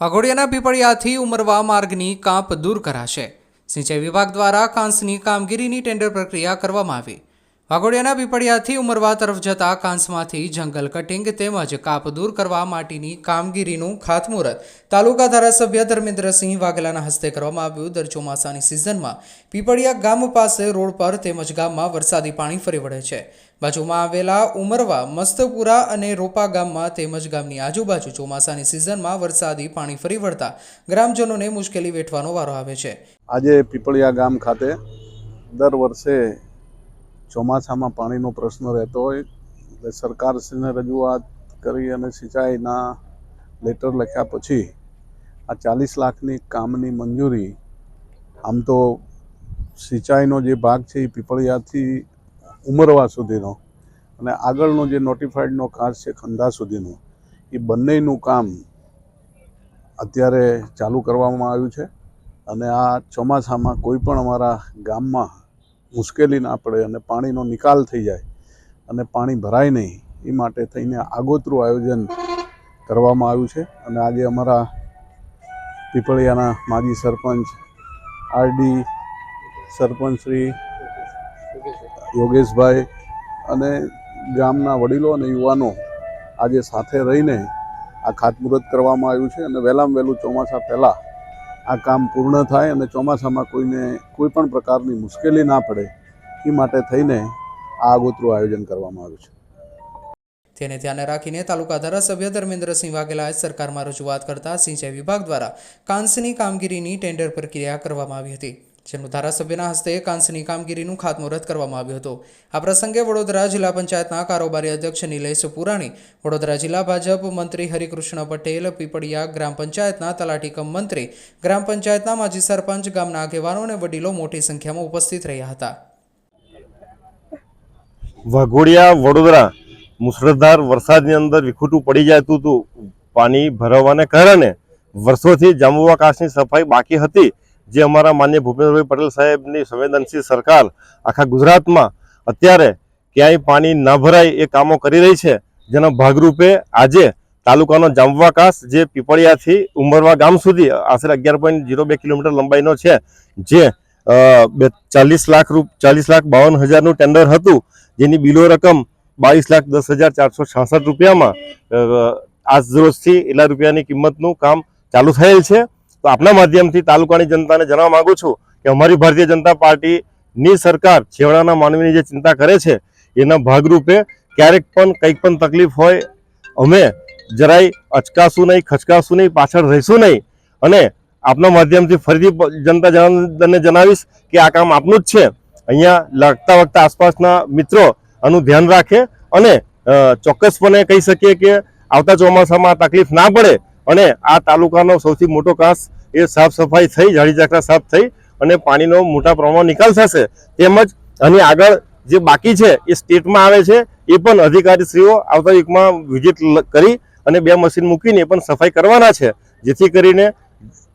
વાઘોડિયાના પીપળિયાથી ઉમરવા માર્ગની કાંપ દૂર કરાશે. સિંચાઈ વિભાગ દ્વારા કાંસની કામગીરીની ટેન્ડર પ્રક્રિયા કરવામાં આવી. વાઘોડિયાના પીપળિયાથી ઉમરવા તરફ જતા કાંસમાંથી જંગલ કટિંગ તેમજ કાપ દૂર કરવા માટેની કામગીરીનું ખાતમુહૂર્ત. તાલુકા ધારાસભ્ય ધર્મેન્દ્રસિંહ વાઘેલાના હસ્તે કરવામાં આવ્યું. દર ચોમાસાની સિઝનમાં પીપળિયા ગામ પાસે રોડ પર તેમજ ગામમાં વરસાદી પાણી ફરી વળે છે. બાજુમાં આવેલા ઉમરવા, મસ્તપુરા અને રોપા ગામમાં તેમજ ગામની આજુબાજુ ચોમાસાની સિઝનમાં વરસાદી પાણી ફરી વળતા ગ્રામજનોને મુશ્કેલી વેઠવાનો વારો આવે છે. આજે પીપળિયા ગામ ખાતે દર વર્ષે ચોમાસામાં પાણીનો પ્રશ્ન રહેતો હોય, એટલે સરકારશ્રીને રજૂઆત કરી અને સિંચાઈના લેટર લખ્યા પછી આ ચાલીસ લાખની કામની મંજૂરી, આમ તો સિંચાઈનો જે ભાગ છે એ પીપળિયાથી ઉમરવા સુધીનો અને આગળનો જે નોટિફાઈડનો કાચ છે ખંધા સુધીનો, એ બંનેનું કામ અત્યારે ચાલુ કરવામાં આવ્યું છે. અને આ ચોમાસામાં કોઈ પણ અમારા ગામમાં મુશ્કેલી ના પડે અને પાણીનો નિકાલ થઈ જાય અને પાણી ભરાય નહીં, એ માટે થઈને આગોતરું આયોજન કરવામાં આવ્યું છે. અને આજે અમારા પીપળિયાના માજી સરપંચ, આરડી સરપંચ શ્રી યોગેશભાઈ અને ગામના વડીલો અને યુવાનો આજે સાથે રહીને આ ખાતમુહૂર્ત કરવામાં આવ્યું છે. અને વહેલામાં વહેલું ચોમાસા પહેલાં આ કામ પૂર્ણ થાય અને ચોમાસામાં કોઈને કોઈ પણ પ્રકારની મુશ્કેલી ના પડે, એ માટે થઈને આ આગોતરું આયોજન કરવામાં આવ્યું છે. તેને ધ્યાને રાખીને તાલુકા ધારાસભ્ય ધર્મેન્દ્રસિંહ વાઘેલાએ સરકારમાં રજૂઆત કરતા સિંચાઈ વિભાગ દ્વારા કાંસની કામગીરીની ટેન્ડર પ્રક્રિયા કરવામાં આવી હતી. જેનું ધારાસભ્યના હસ્તે કાંસની કામગીરીનું ખાતમુહૂર્ત કરવામાં આવ્યું હતું. આ પ્રસંગે વડોદરા જિલ્લા પંચાયતના કારોબારી અધ્યક્ષ નિલેશ પુરાણી, વડોદરા જિલ્લા ભાજપ મંત્રી હરિકૃષ્ણ પટેલ, પીપળિયા ગ્રામ પંચાયતના તલાટી કમ મંત્રી, ગ્રામ પંચાયતના માજી સરપંચ, ગામના આગેવાનો અને વડીલો મોટી સંખ્યામાં ઉપસ્થિત રહ્યા હતા. વાઘોડિયા, વડોદરા મુસળધાર વરસાદની અંદર વિખૂટું પડી જતું હતું. પાણી ભરાવાને કારણે વર્ષોથી જાંબુવા કાશની સફાઈ બાકી હતી. જે અમારા માન્ય ભૂપેન્દ્રભાઈ પટેલ સાહેબની સંવેદનશીલ સરકાર આખા ગુજરાતમાં અત્યારે ક્યાંય પાણી ન ભરાય એ કામો કરી રહી છે. જેના ભાગરૂપે આજે તાલુકાનો જાંબવાકાશ જે પીપળિયાથી ઉમરવા ગામ સુધી, આશરે અગિયાર પોઈન્ટ ઝીરો બે કિલોમીટર લંબાઈનો છે, જે બે, ચાલીસ લાખ રૂપ, ચાલીસ લાખ બાવન હજારનું ટેન્ડર હતું, જેની બિલો રકમ બાવીસ લાખ દસ હજાર ચારસો છાસઠ રૂપિયામાં આજ રોજથી એટલા રૂપિયાની કિંમતનું કામ ચાલુ થયેલ છે. આપના માધ્યમથી તાલુકાની જનતાને જણાવવા માંગુ છું કે અમારી ભારતીય જનતા પાર્ટીની સરકાર છેવાડાના માનવીની જે ચિંતા કરે છે, એના ભાગરૂપે ક્યારેક પણ કંઈક પણ તકલીફ હોય, અમે જરાય અચકાશું નહીં, ખચકાશું નહીં, પાછળ રહીશું નહીં. અને આપના માધ્યમથી ફરીથી જનતા જનાર્દનને જણાવીશ કે આ કામ આપનું જ છે. અહીંયા લાગતા વખતા આસપાસના મિત્રો આનું ધ્યાન રાખે અને ચોક્કસપણે કહી શકીએ કે આવતા ચોમાસામાં તકલીફ ના પડે અને આ તાલુકાનો સૌથી મોટો કાંસ એ સાફ સફાઈ થઈ જાડી ઝાકરા સાફ થઈ અને પાણીનો મોટા પ્રમાણમાં નિકાલ થશે, તેમજ આની આગળ જે બાકી છે એ સ્ટેટમાં આવે છે, એ પણ અધિકારીશ્રીઓ આવતા વીકમાં વિઝિટ કરી અને બે મશીન મૂકીને પણ સફાઈ કરવાના છે, જેથી કરીને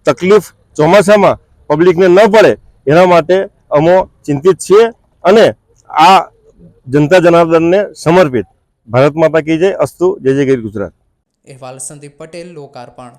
તકલીફ ચોમાસામાં પબ્લિકને ન પડે, એના માટે અમો ચિંતિત છીએ અને આ જનતા જનાર્દનને સમર્પિત. ભારત માતા કી જય, અસ્તુ, જય જય ગીર ગુજરાત. અહેવાલ સંદીપ પટેલ, લોકાર્પણ.